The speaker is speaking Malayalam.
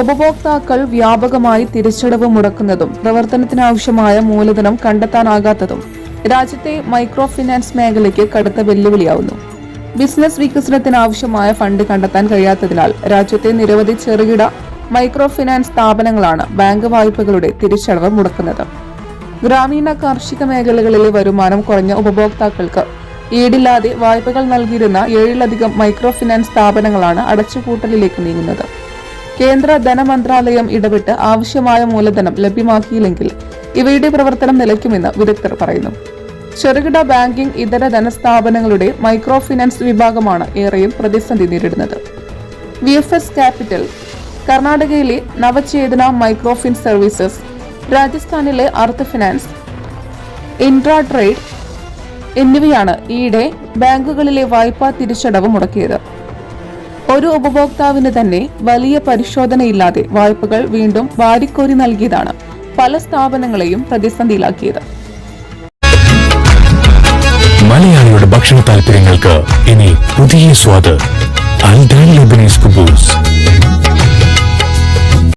ഉപഭോക്താക്കൾ വ്യാപകമായി തിരിച്ചടവ് മുടക്കുന്നതും പ്രവർത്തനത്തിനാവശ്യമായ മൂലധനം കണ്ടെത്താനാകാത്തതും രാജ്യത്തെ മൈക്രോ ഫിനാൻസ് മേഖലയ്ക്ക് കടുത്ത വെല്ലുവിളിയാവുന്നു. ബിസിനസ് വികസനത്തിനാവശ്യമായ ഫണ്ട് കണ്ടെത്താൻ കഴിയാത്തതിനാൽ രാജ്യത്തെ നിരവധി ചെറുകിട മൈക്രോ ഫിനാൻസ് സ്ഥാപനങ്ങളാണ് ബാങ്ക് വായ്പകളുടെ തിരിച്ചടവ് മുടക്കുന്നത്. ഗ്രാമീണ കാർഷിക മേഖലകളിലെ വരുമാനം കുറഞ്ഞ ഉപഭോക്താക്കൾക്ക് ഈടില്ലാതെ വായ്പകൾ നൽകിയിരുന്ന ഏഴിലധികം മൈക്രോ ഫിനാൻസ് സ്ഥാപനങ്ങളാണ് അടച്ചുപൂട്ടലിലേക്ക് നീങ്ങുന്നത്. കേന്ദ്ര ധനമന്ത്രാലയം ഇടപെട്ട് ആവശ്യമായ മൂലധനം ലഭ്യമാക്കിയില്ലെങ്കിൽ ഇവയുടെ പ്രവർത്തനം നിലയ്ക്കുമെന്ന് വിദഗ്ധർ പറയുന്നു. ചെറുകിട ബാങ്കിംഗ് ഇതര ധനസ്ഥാപനങ്ങളുടെ മൈക്രോ ഫിനാൻസ് വിഭാഗമാണ് ഏറെയും പ്രതിസന്ധി നേരിടുന്നത്. വി എഫ് എസ് ക്യാപിറ്റൽ കർണാടകയിലെ നവചേതന മൈക്രോഫിൻ സർവീസസ് രാജസ്ഥാനിലെ അർത്ത് ഫിനാൻസ് ഇൻട്രാ ട്രേഡ് എന്നിവയാണ് ഈയിടെ ബാങ്കുകളിലെ വായ്പാ തിരിച്ചടവ് മുടക്കിയത്. ഒരു ഉപഭോക്താവിന് തന്നെ വലിയ പരിശോധനയില്ലാതെ വായ്പകൾ വീണ്ടും വാരിക്കോരി നൽകിയതാണ് പല സ്ഥാപനങ്ങളെയും പ്രതിസന്ധിയിലാക്കിയത്. മലയാളിയുടെ ഭക്ഷണ താല്പര്യങ്ങൾക്ക് ഇനി പുതിയ സ്വാദ്. അൽദാൻ ലബനീസ് കുബൂസ്.